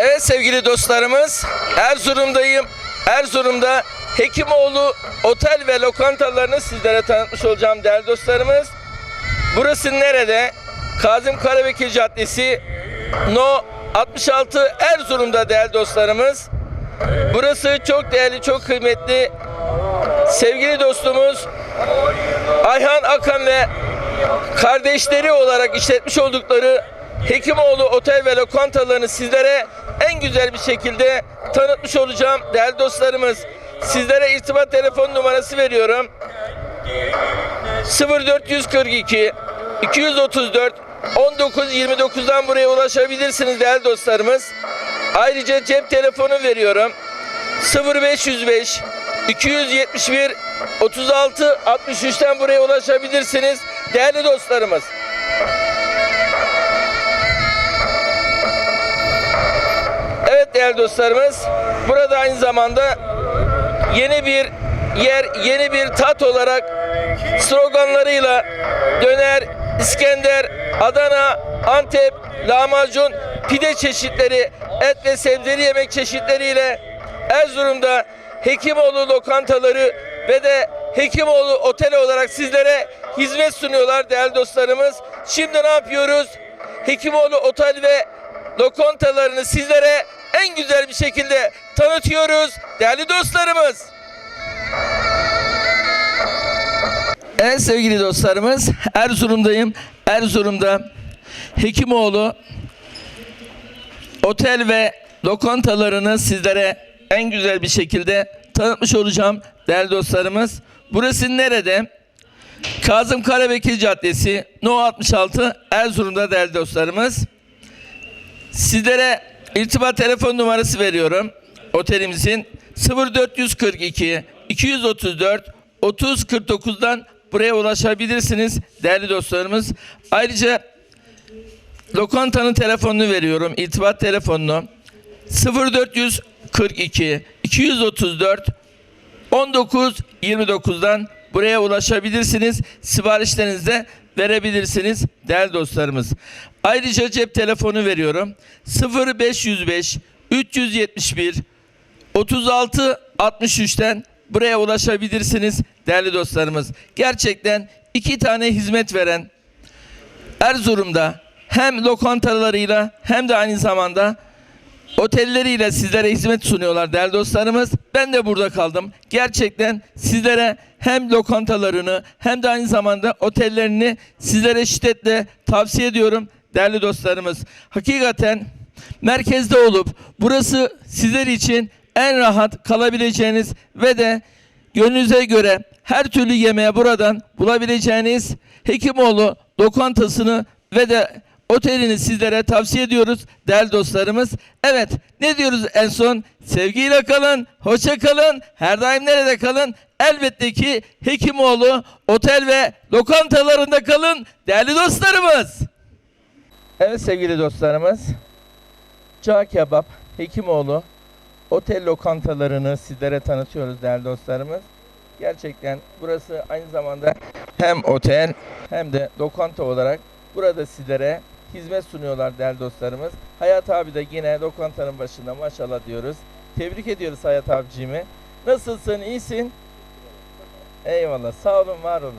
Evet sevgili dostlarımız Erzurum'dayım. Erzurum'da Hekimoğlu otel ve lokantalarını sizlere tanıtmış olacağım değerli dostlarımız. Burası nerede? Kazım Karabekir Caddesi No 66 Erzurum'da değerli dostlarımız. Burası çok değerli, çok kıymetli sevgili dostumuz Ayhan Akan ve kardeşleri olarak işletmiş oldukları Hekimoğlu Otel ve Lokantalarını sizlere en güzel bir şekilde tanıtmış olacağım değerli dostlarımız. Sizlere irtibat telefon numarası veriyorum. 0442 234 1929'dan buraya ulaşabilirsiniz değerli dostlarımız. Ayrıca cep telefonu veriyorum. 0505 271 36 63'ten buraya ulaşabilirsiniz değerli dostlarımız. Değerli dostlarımız, burada aynı zamanda yeni bir yer, yeni bir tat olarak sloganlarıyla döner, İskender, Adana, Antep, lahmacun, pide çeşitleri, et ve sebzeli yemek çeşitleriyle Erzurum'da Hekimoğlu lokantaları ve de Hekimoğlu oteli olarak sizlere hizmet sunuyorlar değerli dostlarımız. Şimdi ne yapıyoruz? Hekimoğlu otel ve lokantalarını sizlere en güzel bir şekilde tanıtıyoruz değerli dostlarımız. Evet sevgili dostlarımız Erzurum'dayım. Erzurum'da Hekimoğlu otel ve lokantalarını sizlere en güzel bir şekilde tanıtmış olacağım değerli dostlarımız. Burası nerede? Kazım Karabekir Caddesi No 66 Erzurum'da değerli dostlarımız. Sizlere irtibat telefon numarası veriyorum. Otelimizin 0442 234 3049'dan buraya ulaşabilirsiniz değerli dostlarımız. Ayrıca lokantanın telefonunu veriyorum. irtibat telefonunu 0442 234 1929'dan buraya ulaşabilirsiniz. Siparişlerinizi de verebilirsiniz değerli dostlarımız. Ayrıca cep telefonu veriyorum. 0505 371 36 63'ten buraya ulaşabilirsiniz değerli dostlarımız. Gerçekten iki tane hizmet veren Erzurum'da hem lokantalarıyla hem de aynı zamanda otelleriyle sizlere hizmet sunuyorlar değerli dostlarımız. Ben de burada kaldım. Gerçekten sizlere hem lokantalarını hem de aynı zamanda otellerini sizlere şiddetle tavsiye ediyorum değerli dostlarımız. Hakikaten merkezde olup burası sizler için en rahat kalabileceğiniz ve de gönlünüze göre her türlü yemeğe buradan bulabileceğiniz Hekimoğlu lokantasını ve de otelini sizlere tavsiye ediyoruz değerli dostlarımız. Evet ne diyoruz en son? Sevgiyle kalın, hoşça kalın, her daim nerede kalın? Elbette ki Hekimoğlu otel ve lokantalarında kalın değerli dostlarımız. Evet sevgili dostlarımız. Cağ Kebap, Hekimoğlu otel lokantalarını sizlere tanıtıyoruz değerli dostlarımız. Gerçekten burası aynı zamanda hem otel hem de lokanta olarak burada sizlere hizmet sunuyorlar değerli dostlarımız. Hayat abi de yine lokantanın başında maşallah diyoruz. Tebrik ediyoruz Hayat abicimi. Nasılsın? iyisin? Eyvallah. Sağ olun, var olun.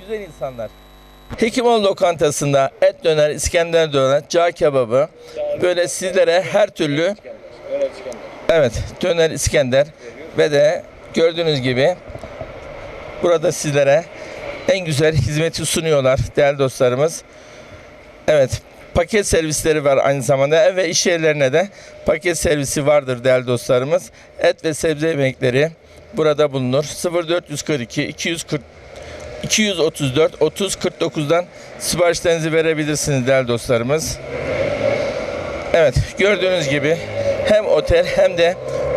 Güzel insanlar. Hekimoğlu lokantasında et döner, İskender döner, cağ kebabı böyle sizlere her türlü Evet, döner İskender ve de gördüğünüz gibi burada sizlere en güzel hizmeti sunuyorlar değerli dostlarımız. Evet, paket servisleri var aynı zamanda ev ve iş yerlerine de paket servisi vardır değerli dostlarımız. Et ve sebze yemekleri burada bulunur. 0442 240 234 30 49'dan siparişlerinizi verebilirsiniz değerli dostlarımız. Evet gördüğünüz gibi hem otel hem de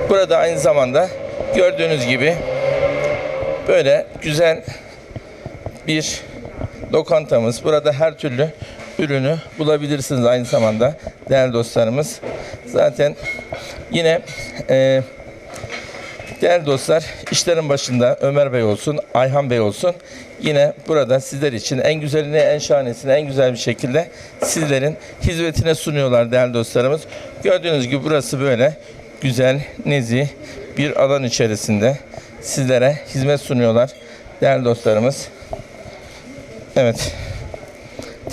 burada aynı zamanda gördüğünüz gibi böyle güzel bir lokantamız. Burada her türlü ürünü bulabilirsiniz aynı zamanda değerli dostlarımız. Zaten yine e, Değerli dostlar, işlerin başında Ömer Bey olsun, Ayhan Bey olsun. Yine burada sizler için en güzelini, en şahanesini, en güzel bir şekilde sizlerin hizmetine sunuyorlar değerli dostlarımız. Gördüğünüz gibi burası böyle güzel, nezih bir alan içerisinde sizlere hizmet sunuyorlar değerli dostlarımız. Evet,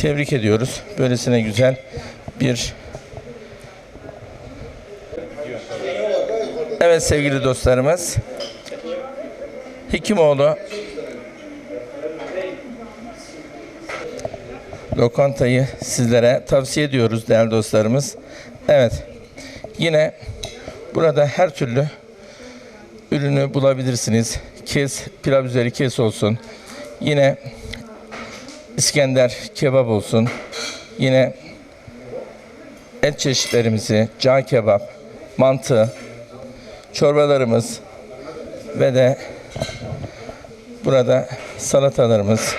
tebrik ediyoruz. Böylesine güzel bir Evet sevgili dostlarımız. Hekimoğlu lokantayı sizlere tavsiye ediyoruz değerli dostlarımız. Evet. Yine burada her türlü ürünü bulabilirsiniz. Kes, pilav üzeri kes olsun. Yine İskender kebap olsun. Yine et çeşitlerimizi, cağ kebap, mantı, çorbalarımız ve de burada salatalarımız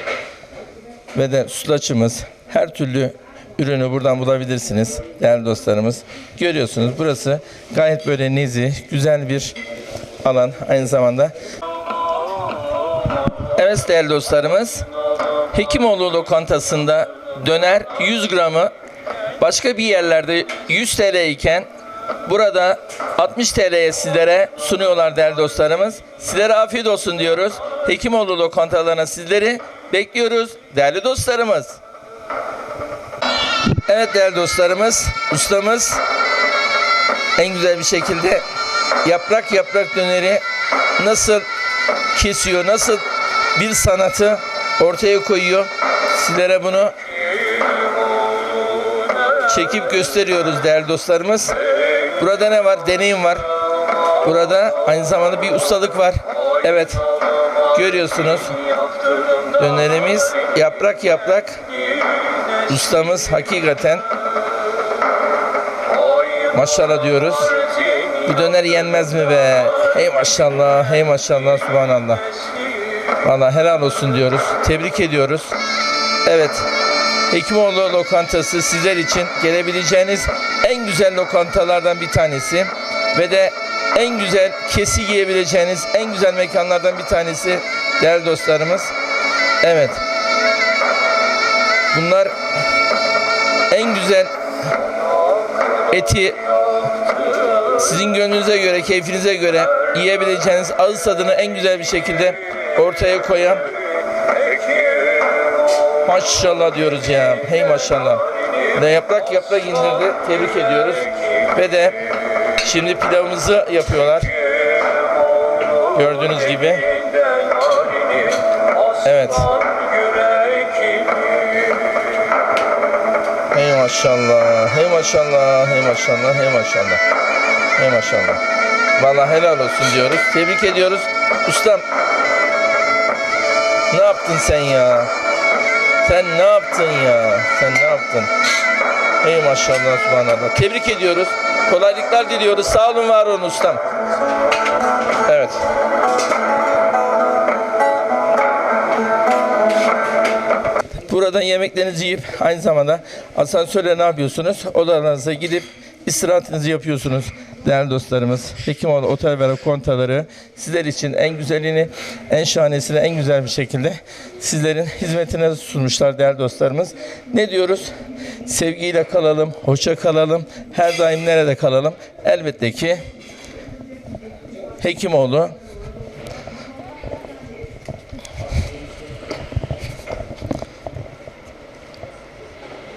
ve de sütlaçımız her türlü ürünü buradan bulabilirsiniz değerli dostlarımız. Görüyorsunuz burası gayet böyle nezih, güzel bir alan aynı zamanda. Evet değerli dostlarımız. Hekimoğlu lokantasında döner 100 gramı başka bir yerlerde 100 TL iken burada 60 TL'ye sizlere sunuyorlar değerli dostlarımız. Sizlere afiyet olsun diyoruz. Hekimoğlu lokantalarına sizleri bekliyoruz değerli dostlarımız. Evet değerli dostlarımız, ustamız en güzel bir şekilde yaprak yaprak döneri nasıl kesiyor, nasıl bir sanatı ortaya koyuyor. Sizlere bunu çekip gösteriyoruz değerli dostlarımız. Burada ne var? Deneyim var. Burada aynı zamanda bir ustalık var. Evet. Görüyorsunuz. Dönerimiz yaprak yaprak. Ustamız hakikaten maşallah diyoruz. Bu döner yenmez mi be? Hey maşallah, hey maşallah, subhanallah. Vallahi helal olsun diyoruz. Tebrik ediyoruz. Evet. Hekimoğlu lokantası sizler için gelebileceğiniz en güzel lokantalardan bir tanesi ve de en güzel kesi yiyebileceğiniz en güzel mekanlardan bir tanesi değerli dostlarımız. Evet. Bunlar en güzel eti sizin gönlünüze göre, keyfinize göre yiyebileceğiniz ağız tadını en güzel bir şekilde ortaya koyan maşallah diyoruz ya. Hey maşallah. Ve yaprak yaprak indirdi. Tebrik ediyoruz. Ve de şimdi pilavımızı yapıyorlar. Gördüğünüz gibi. Evet. Hey maşallah. Hey maşallah. Hey maşallah. Hey maşallah. Hey maşallah. Vallahi helal olsun diyoruz. Tebrik ediyoruz. Ustam ne yaptın sen ya? Sen ne yaptın ya? Sen ne yaptın? Ey maşallah subhanallah. Tebrik ediyoruz. Kolaylıklar diliyoruz. Sağ olun var olun ustam. Evet. Buradan yemeklerinizi yiyip aynı zamanda asansörle ne yapıyorsunuz? Odalarınıza gidip istirahatinizi yapıyorsunuz değerli dostlarımız. Hekimoğlu Otel ve Kontaları sizler için en güzelini, en şahanesini en güzel bir şekilde sizlerin hizmetine sunmuşlar değerli dostlarımız. Ne diyoruz? Sevgiyle kalalım, hoşça kalalım, her daim nerede kalalım? Elbette ki Hekimoğlu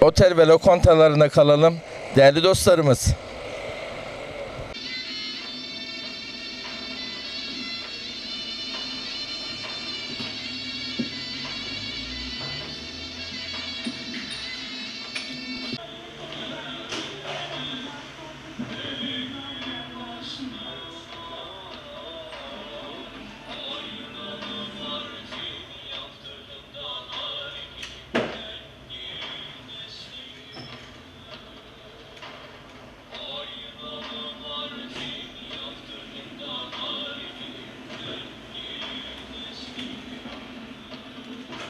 otel ve lokantalarında kalalım değerli dostlarımız.